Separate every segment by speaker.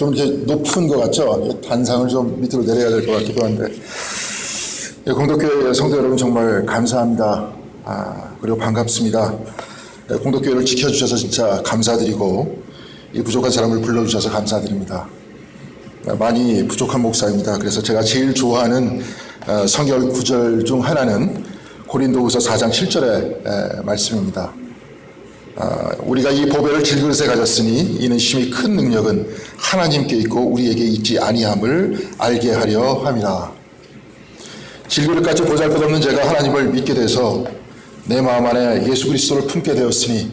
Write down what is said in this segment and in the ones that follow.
Speaker 1: 좀 이렇게 높은 것 같죠? 이 단상을 좀 밑으로 내려야 될 것 같기도 한데. 예, 공덕교회 성도 여러분 정말 감사합니다. 아, 그리고 반갑습니다. 예, 공덕교회를 지켜주셔서 진짜 감사드리고, 이 부족한 사람을 불러주셔서 감사드립니다. 아, 많이 부족한 목사입니다. 그래서 제가 제일 좋아하는 어, 성경 구절 중 하나는 고린도후서 4장 7절의 말씀입니다. 아, 우리가 이 보배를 질그릇에 가졌으니 이는 심히 큰 능력은 하나님께 있고 우리에게 있지 아니함을 알게 하려 함이라. 질그릇같이 보잘것없는 제가 하나님을 믿게 돼서 내 마음 안에 예수 그리스도를 품게 되었으니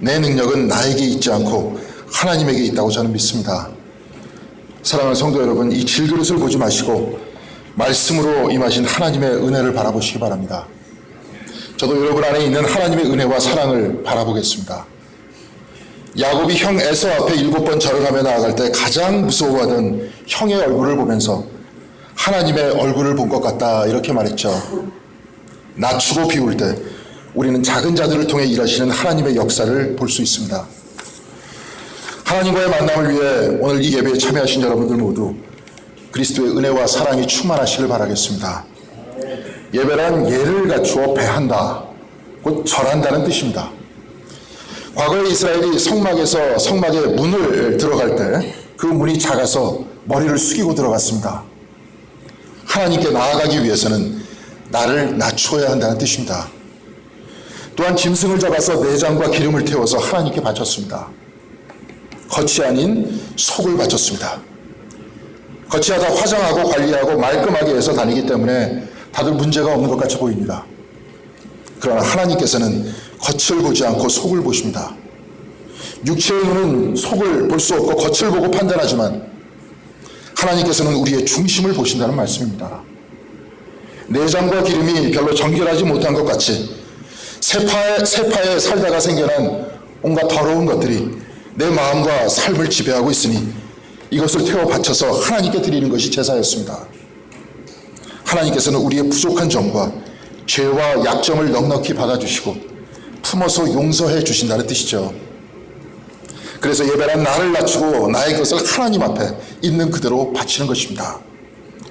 Speaker 1: 내 능력은 나에게 있지 않고 하나님에게 있다고 저는 믿습니다. 사랑하는 성도 여러분, 이 질그릇을 보지 마시고 말씀으로 임하신 하나님의 은혜를 바라보시기 바랍니다. 저도 여러분 안에 있는 하나님의 은혜와 사랑을 바라보겠습니다. 야곱이 형 에서 앞에 일곱 번 절을 하며 나아갈 때 가장 무서워하던 형의 얼굴을 보면서 하나님의 얼굴을 본 것 같다 이렇게 말했죠. 낮추고 비울 때 우리는 작은 자들을 통해 일하시는 하나님의 역사를 볼 수 있습니다. 하나님과의 만남을 위해 오늘 이 예배에 참여하신 여러분들 모두 그리스도의 은혜와 사랑이 충만하시길 바라겠습니다. 예배란 예를 갖추어 배한다, 곧 절한다는 뜻입니다. 과거에 이스라엘이 성막에서 성막의 문을 들어갈 때 그 문이 작아서 머리를 숙이고 들어갔습니다. 하나님께 나아가기 위해서는 나를 낮추어야 한다는 뜻입니다. 또한 짐승을 잡아서 내장과 기름을 태워서 하나님께 바쳤습니다. 겉이 아닌 속을 바쳤습니다. 겉이 하다 화장하고 관리하고 말끔하게 해서 다니기 때문에 다들 문제가 없는 것 같이 보입니다. 그러나 하나님께서는 겉을 보지 않고 속을 보십니다. 육체의 눈은 속을 볼 수 없고 겉을 보고 판단하지만 하나님께서는 우리의 중심을 보신다는 말씀입니다. 내장과 기름이 별로 정결하지 못한 것 같이 세파에, 세파에 살다가 생겨난 온갖 더러운 것들이 내 마음과 삶을 지배하고 있으니 이것을 태워 바쳐서 하나님께 드리는 것이 제사였습니다. 하나님께서는 우리의 부족한 점과 죄와 약점을 넉넉히 받아주시고 품어서 용서해 주신다는 뜻이죠. 그래서 예배란 나를 낮추고 나의 것을 하나님 앞에 있는 그대로 바치는 것입니다.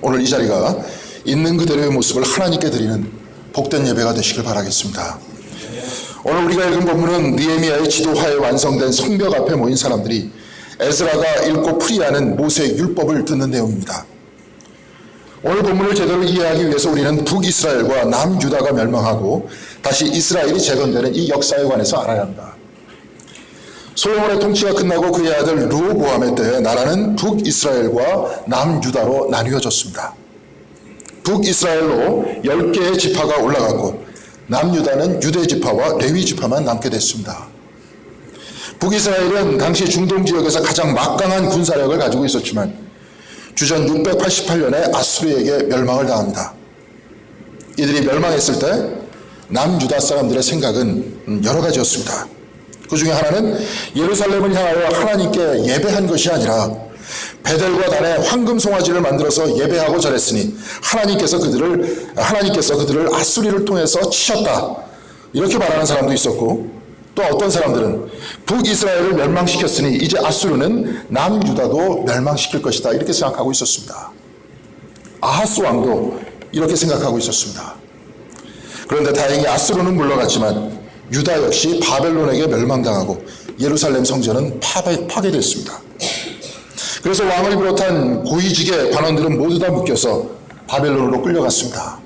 Speaker 1: 오늘 이 자리가 있는 그대로의 모습을 하나님께 드리는 복된 예배가 되시길 바라겠습니다. 오늘 우리가 읽은 본문은 느헤미야의 지도하에 완성된 성벽 앞에 모인 사람들이 에스라가 읽고 풀이하는 모세의 율법을 듣는 내용입니다. 오늘 본문을 제대로 이해하기 위해서 우리는 북이스라엘과 남유다가 멸망하고 다시 이스라엘이 재건되는 이 역사에 관해서 알아야 합니다. 솔로몬의 통치가 끝나고 그의 아들 루호보암의 때에 나라는 북이스라엘과 남유다로 나뉘어졌습니다. 북이스라엘로 10개의 지파가 올라갔고 남유다는 유대 지파와 레위 지파만 남게 됐습니다. 북이스라엘은 당시 중동 지역에서 가장 막강한 군사력을 가지고 있었지만 주전 688년에 아수르에게 멸망을 당합니다. 이들이 멸망했을 때 남유다 사람들의 생각은 여러 가지였습니다. 그 중에 하나는 예루살렘을 향하여 하나님께 예배한 것이 아니라 베델과 단에 황금 송아지를 만들어서 예배하고 절했으니 하나님께서 그들을 하나님께서 그들을 아수리를 통해서 치셨다 이렇게 말하는 사람도 있었고 또 어떤 사람들은 북이스라엘을 멸망시켰으니 이제 아수르는 남유다도 멸망시킬 것이다 이렇게 생각하고 있었습니다. 아하스 왕도 이렇게 생각하고 있었습니다. 그런데 다행히 아수르는 물러갔지만 유다 역시 바벨론에게 멸망당하고 예루살렘 성전은 파괴, 파괴됐습니다. 그래서 왕을 비롯한 고위직의 관원들은 모두 다 묶여서 바벨론으로 끌려갔습니다.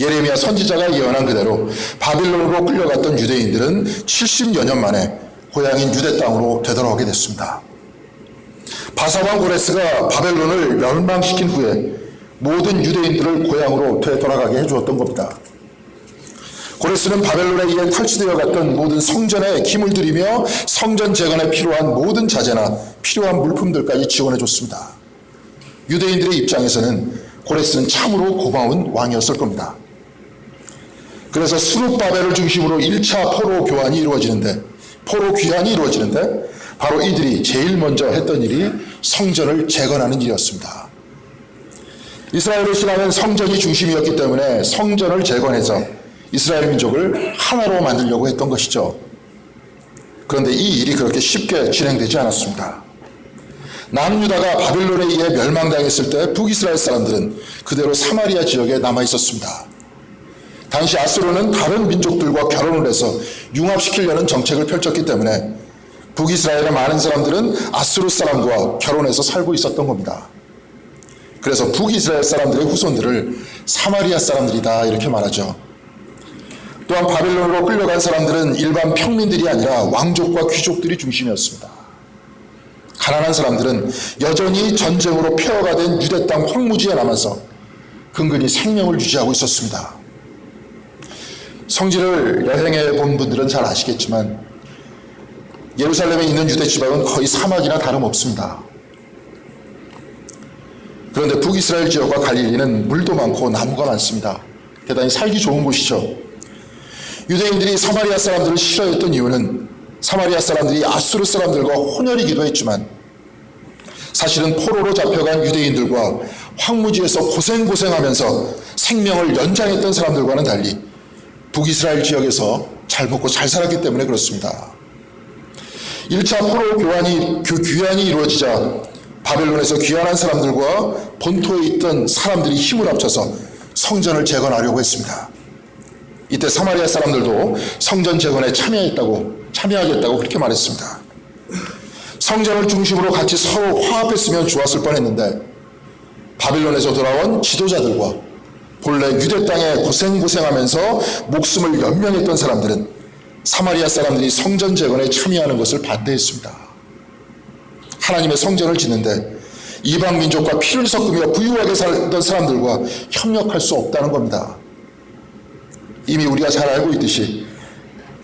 Speaker 1: 예레미야 선지자가 예언한 그대로 바빌론으로 끌려갔던 유대인들은 70여 년 만에 고향인 유대 땅으로 되돌아오게 됐습니다. 바사왕 고레스가 바벨론을 멸망시킨 후에 모든 유대인들을 고향으로 되돌아가게 해주었던 겁니다. 고레스는 바벨론에 의해 탈취되어 갔던 모든 성전에 힘을 들이며 성전 재건에 필요한 모든 자재나 필요한 물품들까지 지원해 줬습니다. 유대인들의 입장에서는 고레스는 참으로 고마운 왕이었을 겁니다. 그래서 수룹바벨을 중심으로 1차 포로 교환이 이루어지는데 포로 귀환이 이루어지는데 바로 이들이 제일 먼저 했던 일이 성전을 재건하는 일이었습니다. 이스라엘의 신앙은 성전이 중심이었기 때문에 성전을 재건해서 이스라엘 민족을 하나로 만들려고 했던 것이죠. 그런데 이 일이 그렇게 쉽게 진행되지 않았습니다. 남유다가 바벨론에 의해 멸망당했을 때 북이스라엘 사람들은 그대로 사마리아 지역에 남아 있었습니다. 당시 아수르는 다른 민족들과 결혼을 해서 융합시키려는 정책을 펼쳤기 때문에 북이스라엘의 많은 사람들은 아수르 사람과 결혼해서 살고 있었던 겁니다. 그래서 북이스라엘 사람들의 후손들을 사마리아 사람들이다 이렇게 말하죠. 또한 바벨론으로 끌려간 사람들은 일반 평민들이 아니라 왕족과 귀족들이 중심이었습니다. 가난한 사람들은 여전히 전쟁으로 폐허가 된 유대 땅 황무지에 남아서 근근히 생명을 유지하고 있었습니다. 성지를 여행해 본 분들은 잘 아시겠지만 예루살렘에 있는 유대 지방은 거의 사막이나 다름없습니다. 그런데 북이스라엘 지역과 갈릴리는 물도 많고 나무가 많습니다. 대단히 살기 좋은 곳이죠. 유대인들이 사마리아 사람들을 싫어했던 이유는 사마리아 사람들이 아수르 사람들과 혼혈이기도 했지만 사실은 포로로 잡혀간 유대인들과 황무지에서 고생고생하면서 생명을 연장했던 사람들과는 달리 북이스라엘 지역에서 잘 먹고 잘 살았기 때문에 그렇습니다. 1차 포로 교환이, 그 귀환이 이루어지자 바벨론에서 귀환한 사람들과 본토에 있던 사람들이 힘을 합쳐서 성전을 재건하려고 했습니다. 이때 사마리아 사람들도 성전 재건에 참여했다고, 참여하겠다고 그렇게 말했습니다. 성전을 중심으로 같이 서로 화합했으면 좋았을 뻔 했는데 바벨론에서 돌아온 지도자들과 본래 유대 땅에 고생고생하면서 목숨을 연명했던 사람들은 사마리아 사람들이 성전 재건에 참여하는 것을 반대했습니다. 하나님의 성전을 짓는데 이방 민족과 피를 섞으며 부유하게 살던 사람들과 협력할 수 없다는 겁니다. 이미 우리가 잘 알고 있듯이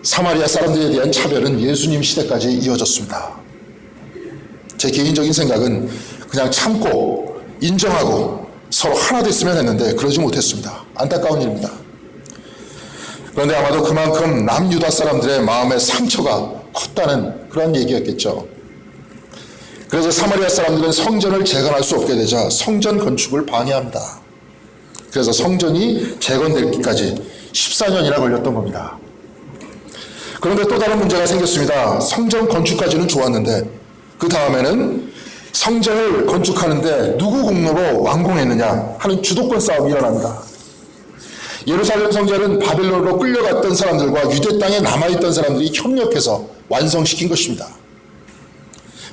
Speaker 1: 사마리아 사람들에 대한 차별은 예수님 시대까지 이어졌습니다. 제 개인적인 생각은 그냥 참고 인정하고 서로 하나 됐으면 했는데 그러지 못했습니다. 안타까운 일입니다. 그런데 아마도 그만큼 남유다 사람들의 마음의 상처가 컸다는 그런 얘기였겠죠. 그래서 사마리아 사람들은 성전을 재건할 수 없게 되자 성전 건축을 방해합니다. 그래서 성전이 재건되기까지 14년이나 걸렸던 겁니다. 그런데 또 다른 문제가 생겼습니다. 성전 건축까지는 좋았는데 그 다음에는 성전을 건축하는데 누구 공로로 완공했느냐 하는 주도권 싸움이 일어납니다. 예루살렘 성전은 바벨론으로 끌려갔던 사람들과 유대 땅에 남아있던 사람들이 협력해서 완성시킨 것입니다.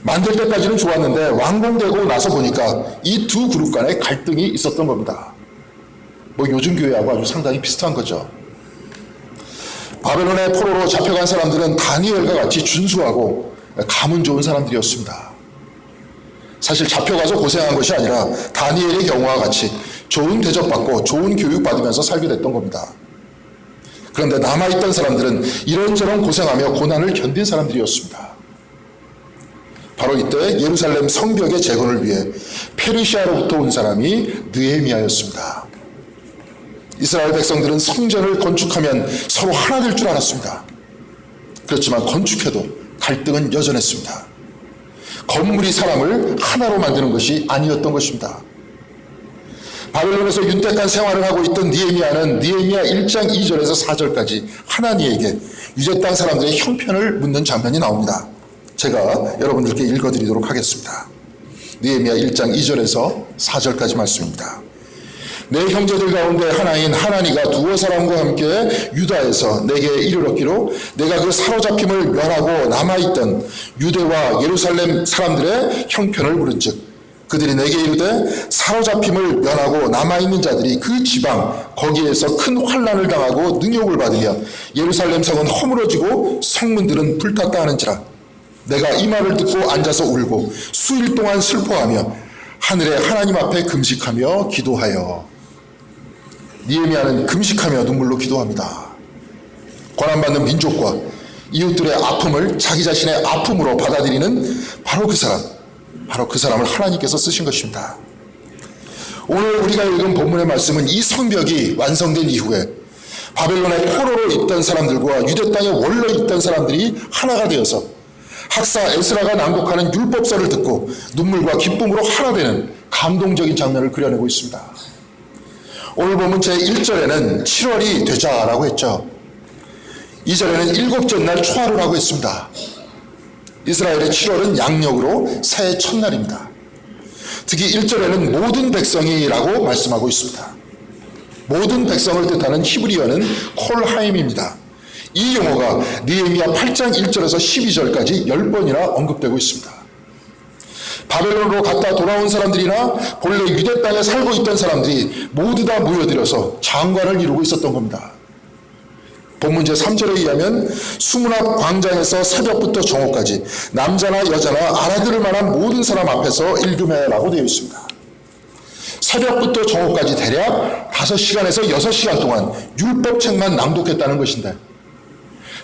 Speaker 1: 만들 때까지는 좋았는데 완공되고 나서 보니까 이 두 그룹 간에 갈등이 있었던 겁니다. 뭐 요즘 교회하고 아주 상당히 비슷한 거죠. 바벨론의 포로로 잡혀간 사람들은 다니엘과 같이 준수하고 가문 좋은 사람들이었습니다. 사실 잡혀가서 고생한 것이 아니라 다니엘의 경우와 같이 좋은 대접받고 좋은 교육받으면서 살게 됐던 겁니다. 그런데 남아있던 사람들은 이런저런 고생하며 고난을 견딘 사람들이었습니다. 바로 이때 예루살렘 성벽의 재건을 위해 페르시아로부터 온 사람이 느헤미야였습니다. 이스라엘 백성들은 성전을 건축하면 서로 하나 될 줄 알았습니다. 그렇지만 건축해도 갈등은 여전했습니다. 건물이 사람을 하나로 만드는 것이 아니었던 것입니다. 바벨론에서 윤택한 생활을 하고 있던 니에미아는 니에미아 1장 2절에서 4절까지 하나님에게 유대 땅 사람들의 형편을 묻는 장면이 나옵니다. 제가 여러분들께 읽어드리도록 하겠습니다. 니에미아 1장 2절에서 4절까지 말씀입니다. 내 형제들 가운데 하나인 하나니가 두어 사람과 함께 유다에서 내게 이르렀기로 내가 그 사로잡힘을 면하고 남아있던 유대와 예루살렘 사람들의 형편을 물은즉 그들이 내게 이르되 사로잡힘을 면하고 남아있는 자들이 그 지방 거기에서 큰 환란을 당하고 능욕을 받으며 예루살렘 성은 허물어지고 성문들은 불탔다 하는지라. 내가 이 말을 듣고 앉아서 울고 수일 동안 슬퍼하며 하늘의 하나님 앞에 금식하며 기도하여 니에미아는 금식하며 눈물로 기도합니다. 고난받는 민족과 이웃들의 아픔을 자기 자신의 아픔으로 받아들이는 바로 그 사람, 바로 그 사람을 하나님께서 쓰신 것입니다. 오늘 우리가 읽은 본문의 말씀은 이 성벽이 완성된 이후에 바벨론의 포로로 있던 사람들과 유대 땅에 원래 있던 사람들이 하나가 되어서 학사 에스라가 낭독하는 율법서를 듣고 눈물과 기쁨으로 하나 되는 감동적인 장면을 그려내고 있습니다. 오늘 보면 제 1절에는 7월이 되자라고 했죠. 2절에는 일곱째 날 초하루라고 했습니다. 이스라엘의 7월은 양력으로 새해 첫날입니다. 특히 1절에는 모든 백성이라고 말씀하고 있습니다. 모든 백성을 뜻하는 히브리어는 콜하임입니다. 이 용어가 니에미야 8장 1절에서 12절까지 10번이나 언급되고 있습니다. 바벨론으로 갔다 돌아온 사람들이나 본래 유대 땅에 살고 있던 사람들이 모두 다 모여들어서 장관을 이루고 있었던 겁니다. 본문 제 3절에 의하면 수문 앞 광장에서 새벽부터 정오까지 남자나 여자나 알아들을 만한 모든 사람 앞에서 읽음해라고 되어 있습니다. 새벽부터 정오까지 대략 5시간에서 6시간 동안 율법책만 낭독했다는 것인데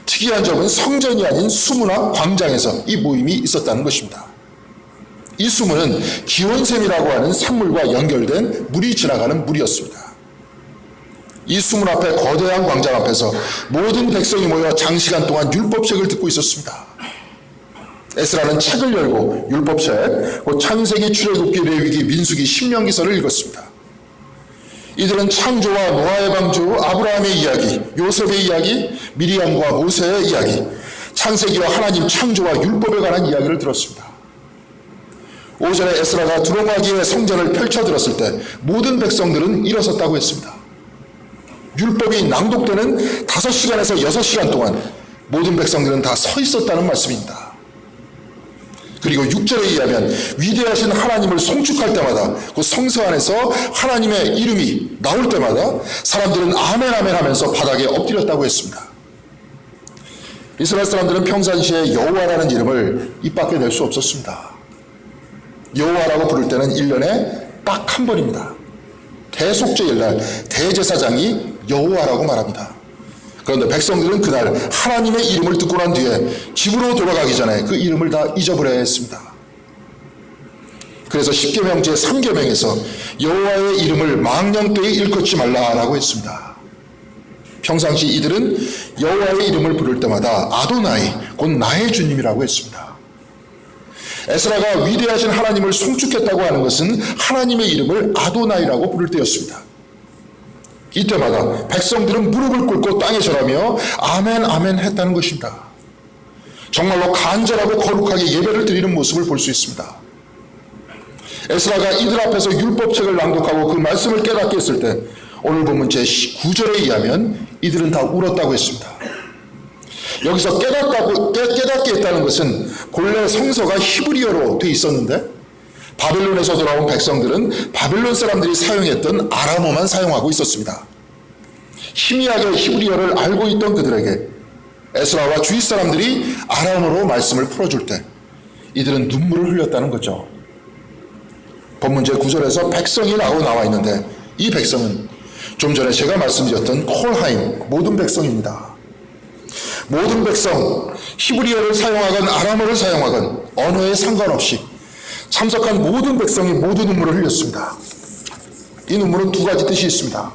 Speaker 1: 특이한 점은 성전이 아닌 수문 앞 광장에서 이 모임이 있었다는 것입니다. 이 수문은 기원샘이라고 하는 산물과 연결된 물이 지나가는 물이었습니다. 이 수문 앞에 거대한 광장 앞에서 모든 백성이 모여 장시간 동안 율법책을 듣고 있었습니다. 에스라는 책을 열고 율법책, 곧 창세기, 출애굽기, 레위기, 민수기, 신명기서를 읽었습니다. 이들은 창조와 노아의 방주, 아브라함의 이야기, 요셉의 이야기, 미리암과 모세의 이야기, 창세기와 하나님 창조와 율법에 관한 이야기를 들었습니다. 오전에 에스라가 두루마기의 성전을 펼쳐 들었을 때 모든 백성들은 일어섰다고 했습니다. 율법이 낭독되는 5시간에서 6시간 동안 모든 백성들은 다 서 있었다는 말씀입니다. 그리고 6절에 의하면 위대하신 하나님을 송축할 때마다 그 성서 안에서 하나님의 이름이 나올 때마다 사람들은 아멘 아멘 하면서 바닥에 엎드렸다고 했습니다. 이스라엘 사람들은 평상시에 여호와라는 이름을 입 밖에 낼 수 없었습니다. 여호와라고 부를 때는 1년에 딱 한 번입니다. 대속죄일 날 대제사장이 여호와라고 말합니다. 그런데 백성들은 그날 하나님의 이름을 듣고 난 뒤에 집으로 돌아가기 전에 그 이름을 다 잊어버려야 했습니다. 그래서 10계명 제 3계명에서 여호와의 이름을 망령되이 일컫지 말라라고 했습니다. 평상시 이들은 여호와의 이름을 부를 때마다 아도나이 곧 나의 주님이라고 했습니다. 에스라가 위대하신 하나님을 송축했다고 하는 것은 하나님의 이름을 아도나이라고 부를 때였습니다. 이때마다 백성들은 무릎을 꿇고 땅에 절하며 아멘 아멘 했다는 것입니다. 정말로 간절하고 거룩하게 예배를 드리는 모습을 볼 수 있습니다. 에스라가 이들 앞에서 율법책을 낭독하고 그 말씀을 깨닫게 했을 때 오늘 보면 제 9절에 의하면 이들은 다 울었다고 했습니다. 여기서 깨닫다고, 깨, 깨닫게 했다는 것은 본래 성서가 히브리어로 돼 있었는데 바벨론에서 돌아온 백성들은 바벨론 사람들이 사용했던 아람어만 사용하고 있었습니다. 희미하게 히브리어를 알고 있던 그들에게 에스라와 주위 사람들이 아람어로 말씀을 풀어줄 때 이들은 눈물을 흘렸다는 거죠. 본문 제 9절에서 백성이라고 나와 있는데 이 백성은 좀 전에 제가 말씀드렸던 콜하임 모든 백성입니다. 모든 백성 히브리어를 사용하건 아람어를 사용하건 언어에 상관없이 참석한 모든 백성이 모두 눈물을 흘렸습니다. 이 눈물은 두 가지 뜻이 있습니다.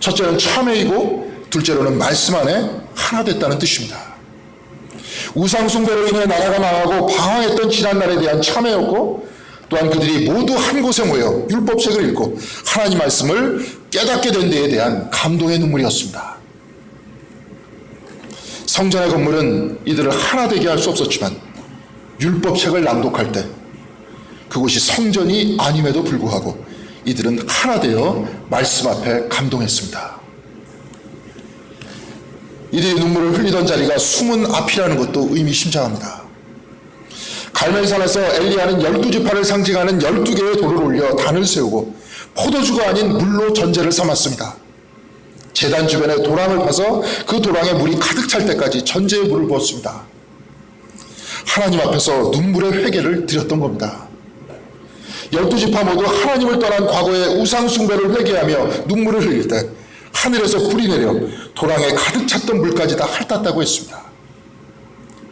Speaker 1: 첫째는 참회이고 둘째로는 말씀 안에 하나 됐다는 뜻입니다. 우상숭배로 인해 나라가 망하고 방황했던 지난날에 대한 참회였고 또한 그들이 모두 한 곳에 모여 율법책을 읽고 하나님 말씀을 깨닫게 된 데에 대한 감동의 눈물이었습니다. 성전의 건물은 이들을 하나 되게 할 수 없었지만 율법책을 낭독할 때 그곳이 성전이 아님에도 불구하고 이들은 하나 되어 말씀 앞에 감동했습니다. 이들이 눈물을 흘리던 자리가 숨은 앞이라는 것도 의미심장합니다. 갈멜산에서 엘리야는 열두 지파를 상징하는 열두 개의 돌을 올려 단을 세우고 포도주가 아닌 물로 전제를 삼았습니다. 재단 주변에 도랑을 파서 그 도랑에 물이 가득 찰 때까지 전제의 물을 부었습니다. 하나님 앞에서 눈물의 회개를 드렸던 겁니다. 열두 지파 모두 하나님을 떠난 과거의 우상 숭배를 회개하며 눈물을 흘릴 때 하늘에서 불이 내려 도랑에 가득 찼던 물까지 다 핥았다고 했습니다.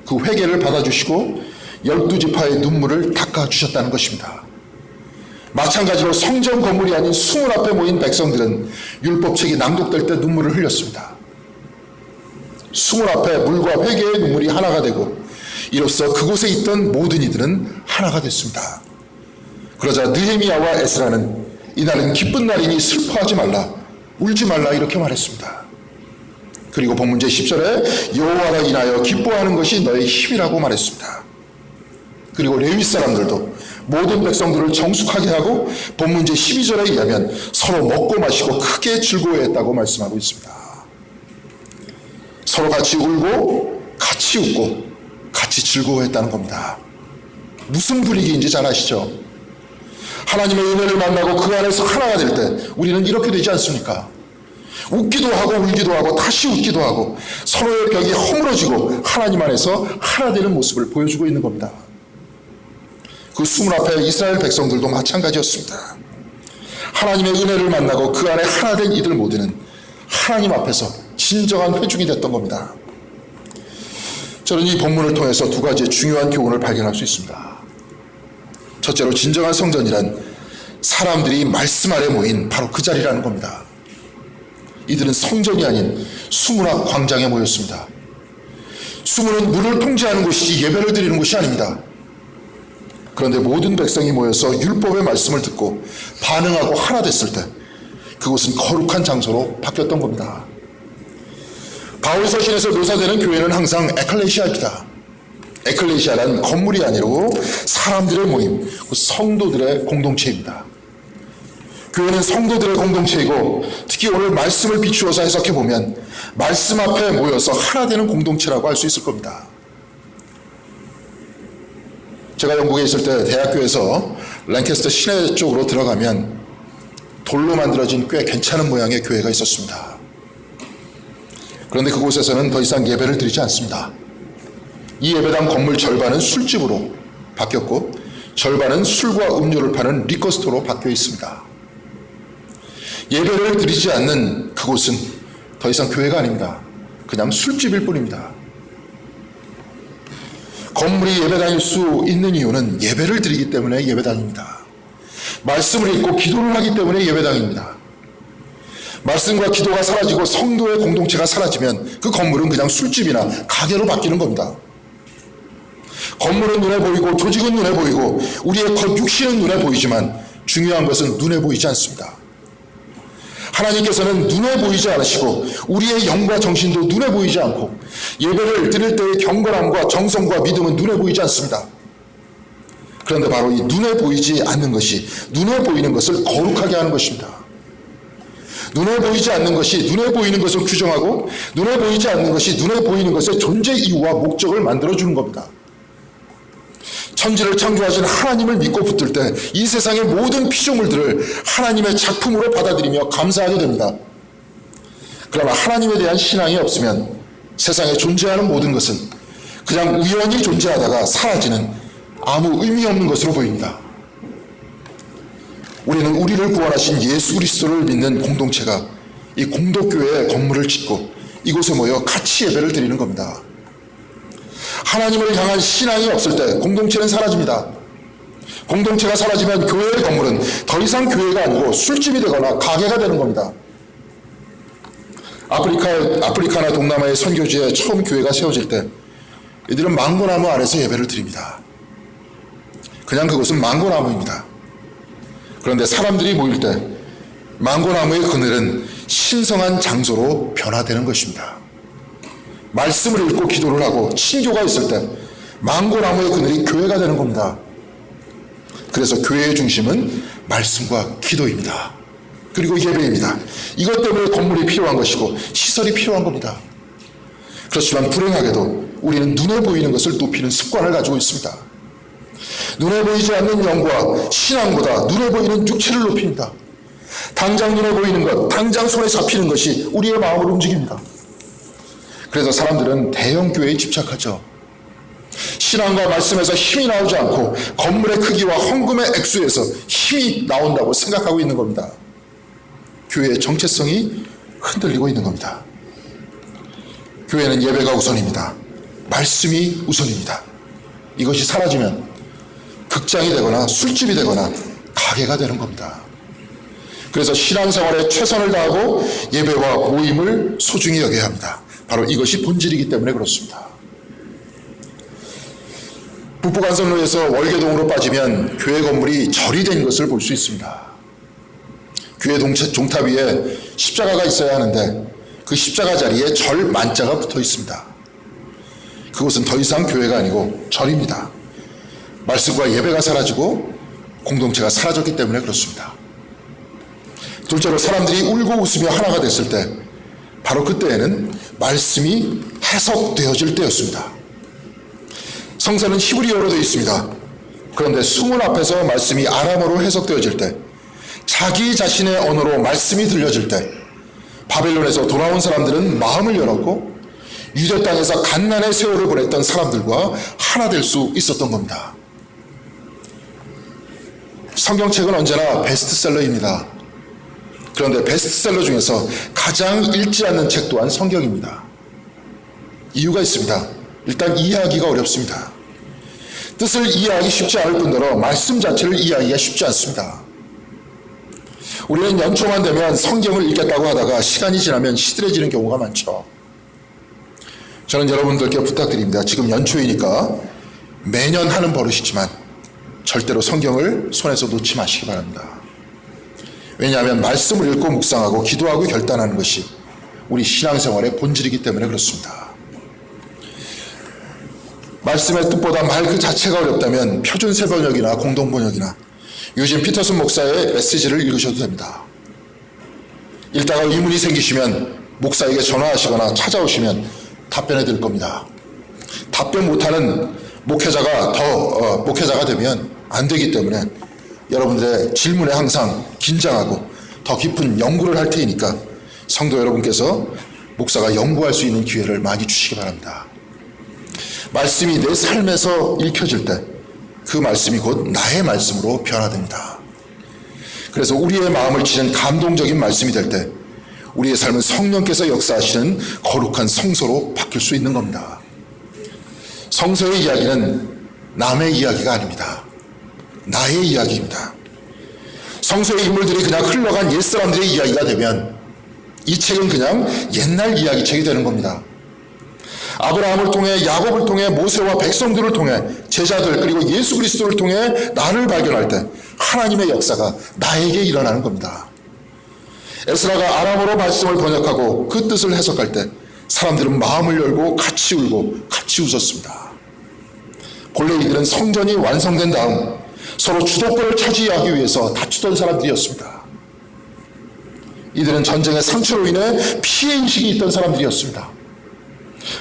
Speaker 1: 그 회개를 받아주시고 열두 지파의 눈물을 닦아주셨다는 것입니다. 마찬가지로 성전 건물이 아닌 수문 앞에 모인 백성들은 율법책이 낭독될 때 눈물을 흘렸습니다. 수문 앞에 물과 회개의 눈물이 하나가 되고 이로써 그곳에 있던 모든 이들은 하나가 됐습니다. 그러자 느헤미야와 에스라는 이날은 기쁜 날이니 슬퍼하지 말라 울지 말라 이렇게 말했습니다. 그리고 본문 제 10절에 여호와를 인하여 기뻐하는 것이 너의 힘이라고 말했습니다. 그리고 레위 사람들도 모든 백성들을 정숙하게 하고 본문 제 12절에 의하면 서로 먹고 마시고 크게 즐거워했다고 말씀하고 있습니다. 서로 같이 울고 같이 웃고 같이 즐거워했다는 겁니다. 무슨 분위기인지 잘 아시죠? 하나님의 은혜를 만나고 그 안에서 하나가 될 때 우리는 이렇게 되지 않습니까? 웃기도 하고 울기도 하고 다시 웃기도 하고 서로의 벽이 허물어지고 하나님 안에서 하나 되는 모습을 보여주고 있는 겁니다. 그 수문 앞에 이스라엘 백성들도 마찬가지였습니다. 하나님의 은혜를 만나고 그 안에 하나 된 이들 모두는 하나님 앞에서 진정한 회중이 됐던 겁니다. 저는 이 본문을 통해서 두 가지의 중요한 교훈을 발견할 수 있습니다. 첫째로 진정한 성전이란 사람들이 말씀 아래 모인 바로 그 자리라는 겁니다. 이들은 성전이 아닌 수문학 광장에 모였습니다. 수문은 물을 통제하는 곳이지 예배를 드리는 곳이 아닙니다. 그런데 모든 백성이 모여서 율법의 말씀을 듣고 반응하고 하나 됐을 때 그곳은 거룩한 장소로 바뀌었던 겁니다. 바울 서신에서 묘사되는 교회는 항상 에클레시아입니다. 에클레시아란 건물이 아니고 사람들의 모임, 그 성도들의 공동체입니다. 교회는 성도들의 공동체이고 특히 오늘 말씀을 비추어서 해석해 보면 말씀 앞에 모여서 하나 되는 공동체라고 할 수 있을 겁니다. 제가 영국에 있을 때 대학교에서 랭캐스터 시내 쪽으로 들어가면 돌로 만들어진 꽤 괜찮은 모양의 교회가 있었습니다. 그런데 그곳에서는 더 이상 예배를 드리지 않습니다. 이 예배당 건물 절반은 술집으로 바뀌었고 절반은 술과 음료를 파는 리커스토로 바뀌어 있습니다. 예배를 드리지 않는 그곳은 더 이상 교회가 아닙니다. 그냥 술집일 뿐입니다. 건물이 예배당일 수 있는 이유는 예배를 드리기 때문에 예배당입니다. 말씀을 읽고 기도를 하기 때문에 예배당입니다. 말씀과 기도가 사라지고 성도의 공동체가 사라지면 그 건물은 그냥 술집이나 가게로 바뀌는 겁니다. 건물은 눈에 보이고 조직은 눈에 보이고 우리의 겉 육신은 눈에 보이지만 중요한 것은 눈에 보이지 않습니다. 하나님께서는 눈에 보이지 않으시고 우리의 영과 정신도 눈에 보이지 않고 예배를 드릴 때의 경건함과 정성과 믿음은 눈에 보이지 않습니다. 그런데 바로 이 눈에 보이지 않는 것이 눈에 보이는 것을 거룩하게 하는 것입니다. 눈에 보이지 않는 것이 눈에 보이는 것을 규정하고 눈에 보이지 않는 것이 눈에 보이는 것의 존재 이유와 목적을 만들어 주는 겁니다. 천지를 창조하신 하나님을 믿고 붙들 때 이 세상의 모든 피조물들을 하나님의 작품으로 받아들이며 감사하게 됩니다. 그러나 하나님에 대한 신앙이 없으면 세상에 존재하는 모든 것은 그냥 우연히 존재하다가 사라지는 아무 의미 없는 것으로 보입니다. 우리는 우리를 구원하신 예수 그리스도를 믿는 공동체가 이 공덕교회 건물을 짓고 이곳에 모여 같이 예배를 드리는 겁니다. 하나님을 향한 신앙이 없을 때 공동체는 사라집니다. 공동체가 사라지면 교회의 건물은 더 이상 교회가 아니고 술집이 되거나 가게가 되는 겁니다. 아프리카, 아프리카나 동남아의 선교지에 처음 교회가 세워질 때 이들은 망고나무 아래서 예배를 드립니다. 그냥 그것은 망고나무입니다. 그런데 사람들이 모일 때 망고나무의 그늘은 신성한 장소로 변화되는 것입니다. 말씀을 읽고 기도를 하고 친교가 있을 때 망고나무의 그늘이 교회가 되는 겁니다. 그래서 교회의 중심은 말씀과 기도입니다. 그리고 예배입니다. 이것 때문에 건물이 필요한 것이고 시설이 필요한 겁니다. 그렇지만 불행하게도 우리는 눈에 보이는 것을 높이는 습관을 가지고 있습니다. 눈에 보이지 않는 영과 신앙보다 눈에 보이는 육체를 높입니다. 당장 눈에 보이는 것, 당장 손에 잡히는 것이 우리의 마음을 움직입니다. 그래서 사람들은 대형 교회에 집착하죠. 신앙과 말씀에서 힘이 나오지 않고 건물의 크기와 헌금의 액수에서 힘이 나온다고 생각하고 있는 겁니다. 교회의 정체성이 흔들리고 있는 겁니다. 교회는 예배가 우선입니다. 말씀이 우선입니다. 이것이 사라지면 극장이 되거나 술집이 되거나 가게가 되는 겁니다. 그래서 신앙생활에 최선을 다하고 예배와 모임을 소중히 여겨야 합니다. 바로 이것이 본질이기 때문에 그렇습니다. 북부간선로에서 월계동으로 빠지면 교회 건물이 절이 된 것을 볼 수 있습니다. 교회 동체, 종탑 위에 십자가가 있어야 하는데 그 십자가 자리에 절 만자가 붙어 있습니다. 그곳은 더 이상 교회가 아니고 절입니다. 말씀과 예배가 사라지고 공동체가 사라졌기 때문에 그렇습니다. 둘째로 사람들이 울고 웃으며 하나가 됐을 때 바로 그때에는 말씀이 해석되어질 때였습니다. 성서는 히브리어로 되어 있습니다. 그런데 수문 앞에서 말씀이 아람어로 해석되어질 때 자기 자신의 언어로 말씀이 들려질 때 바벨론에서 돌아온 사람들은 마음을 열었고 유대 땅에서 갓난의 세월을 보냈던 사람들과 하나 될 수 있었던 겁니다. 성경책은 언제나 베스트셀러입니다. 그런데 베스트셀러 중에서 가장 읽지 않는 책 또한 성경입니다. 이유가 있습니다. 일단 이해하기가 어렵습니다. 뜻을 이해하기 쉽지 않을 뿐더러 말씀 자체를 이해하기가 쉽지 않습니다. 우리는 연초만 되면 성경을 읽겠다고 하다가 시간이 지나면 시들해지는 경우가 많죠. 저는 여러분들께 부탁드립니다. 지금 연초이니까 매년 하는 버릇이지만 절대로 성경을 손에서 놓지 마시기 바랍니다. 왜냐하면 말씀을 읽고 묵상하고 기도하고 결단하는 것이 우리 신앙생활의 본질이기 때문에 그렇습니다. 말씀의 뜻보다 말 그 자체가 어렵다면 표준 세번역이나 공동 번역이나 요즘 피터슨 목사의 메시지를 읽으셔도 됩니다. 읽다가 의문이 생기시면 목사에게 전화하시거나 찾아오시면 답변해 드릴 겁니다. 답변 못하는 목회자가 더 어, 목회자가 되면 안 되기 때문에 여러분들의 질문에 항상 긴장하고 더 깊은 연구를 할 테니까 성도 여러분께서 목사가 연구할 수 있는 기회를 많이 주시기 바랍니다. 말씀이 내 삶에서 읽혀질 때 그 말씀이 곧 나의 말씀으로 변화됩니다. 그래서 우리의 마음을 치는 감동적인 말씀이 될 때 우리의 삶은 성령께서 역사하시는 거룩한 성소로 바뀔 수 있는 겁니다. 성서의 이야기는 남의 이야기가 아닙니다. 나의 이야기입니다. 성서의 인물들이 그냥 흘러간 옛 사람들의 이야기가 되면 이 책은 그냥 옛날 이야기 책이 되는 겁니다. 아브라함을 통해 야곱을 통해 모세와 백성들을 통해 제자들 그리고 예수 그리스도를 통해 나를 발견할 때 하나님의 역사가 나에게 일어나는 겁니다. 에스라가 아람어로 말씀을 번역하고 그 뜻을 해석할 때 사람들은 마음을 열고 같이 울고 같이 웃었습니다. 본래 이들은 성전이 완성된 다음 서로 주도권을 차지하기 위해서 다투던 사람들이었습니다. 이들은 전쟁의 상처로 인해 피해 인식이 있던 사람들이었습니다.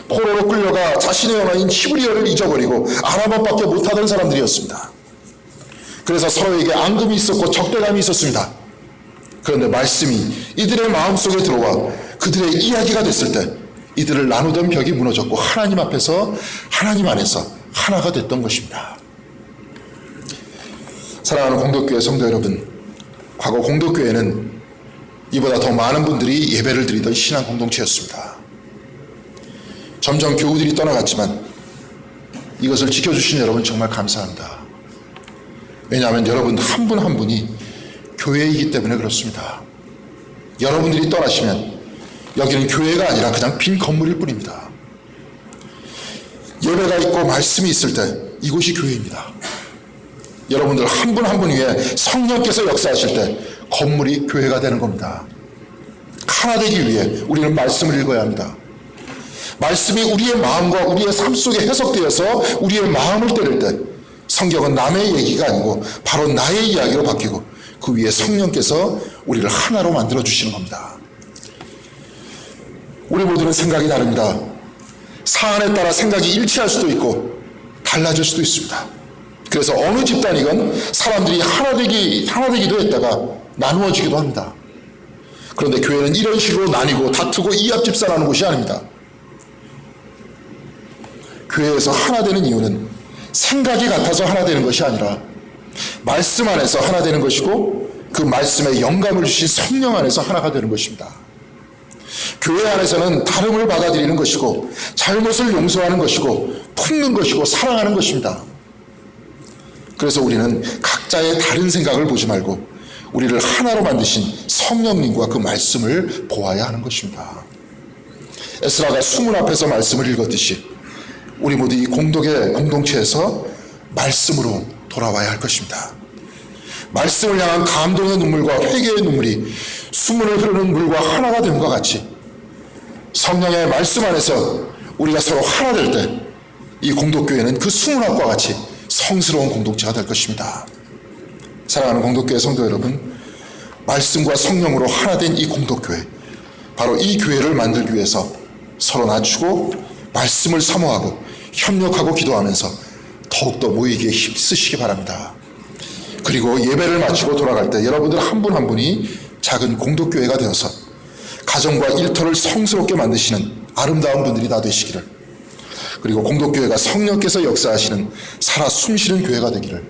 Speaker 1: 포로로 끌려가 자신의 언어인 히브리어를 잊어버리고 아람어밖에 못하던 사람들이었습니다. 그래서 서로에게 앙금이 있었고 적대감이 있었습니다. 그런데 말씀이 이들의 마음속에 들어와 그들의 이야기가 됐을 때 이들을 나누던 벽이 무너졌고 하나님 앞에서 하나님 안에서 하나가 됐던 것입니다. 사랑하는 공덕교회 성도 여러분, 과거 공덕교회는 이보다 더 많은 분들이 예배를 드리던 신앙 공동체였습니다. 점점 교우들이 떠나갔지만 이것을 지켜주신 여러분 정말 감사합니다. 왜냐하면 여러분 한 분 한 분이 교회이기 때문에 그렇습니다. 여러분들이 떠나시면 여기는 교회가 아니라 그냥 빈 건물일 뿐입니다. 예배가 있고 말씀이 있을 때 이곳이 교회입니다. 여러분들 한 분 한 분 위에 성령께서 역사하실 때 건물이 교회가 되는 겁니다. 하나 되기 위해 우리는 말씀을 읽어야 합니다. 말씀이 우리의 마음과 우리의 삶 속에 해석되어서 우리의 마음을 때릴 때 성경은 남의 얘기가 아니고 바로 나의 이야기로 바뀌고 그 위에 성령께서 우리를 하나로 만들어 주시는 겁니다. 우리 모두는 생각이 다릅니다. 사안에 따라 생각이 일치할 수도 있고 달라질 수도 있습니다. 그래서 어느 집단이건 사람들이 하나 되기 하나 되기도 했다가 나누어지기도 합니다. 그런데 교회는 이런 식으로 나뉘고 다투고 이합 집산하는 곳이 아닙니다. 교회에서 하나 되는 이유는 생각이 같아서 하나 되는 것이 아니라 말씀 안에서 하나 되는 것이고 그 말씀에 영감을 주신 성령 안에서 하나가 되는 것입니다. 교회 안에서는 다름을 받아들이는 것이고 잘못을 용서하는 것이고 품는 것이고 사랑하는 것입니다. 그래서 우리는 각자의 다른 생각을 보지 말고 우리를 하나로 만드신 성령님과 그 말씀을 보아야 하는 것입니다. 에스라가 수문 앞에서 말씀을 읽었듯이 우리 모두 이 공덕의 공동체에서 말씀으로 돌아와야 할 것입니다. 말씀을 향한 감동의 눈물과 회개의 눈물이 수문을 흐르는 물과 하나가 됨과 같이 성령의 말씀 안에서 우리가 서로 하나 될 때 이 공덕교회는 그 수문 앞과 같이 성스러운 공동체가 될 것입니다. 사랑하는 공덕교회 성도 여러분, 말씀과 성령으로 하나 된 이 공덕교회, 바로 이 교회를 만들기 위해서 서로 낮추고 말씀을 사모하고 협력하고 기도하면서 더욱더 모이기에 힘쓰시기 바랍니다. 그리고 예배를 마치고 돌아갈 때 여러분들 한 분한 분이 작은 공덕교회가 되어서 가정과 일터를 성스럽게 만드시는 아름다운 분들이 다 되시기를 그리고 공덕교회가 성령께서 역사하시는 살아 숨쉬는 교회가 되기를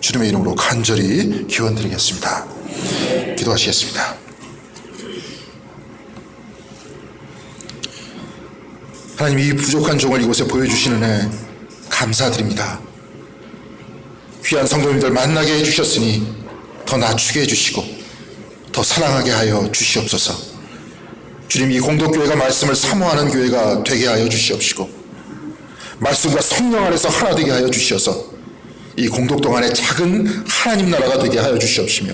Speaker 1: 주님의 이름으로 간절히 기원드리겠습니다. 기도하시겠습니다. 하나님 이 부족한 종을 이곳에 보여주시는 애 감사드립니다. 귀한 성도님들 만나게 해주셨으니 더 낮추게 해주시고 더 사랑하게 하여 주시옵소서. 주님 이 공덕교회가 말씀을 사모하는 교회가 되게 하여 주시옵시고 말씀과 성령 안에서 하나 되게 하여 주시어서 이 공덕동 안에 작은 하나님 나라가 되게 하여 주시옵시며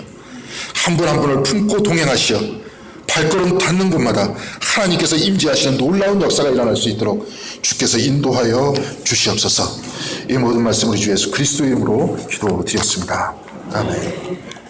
Speaker 1: 한분한 분을 품고 동행하시어 발걸음 닿는 곳마다 하나님께서 임재하시는 놀라운 역사가 일어날 수 있도록 주께서 인도하여 주시옵소서 이 모든 말씀 우리 주 예수 그리스도 이름으로 기도드렸습니다. 아멘.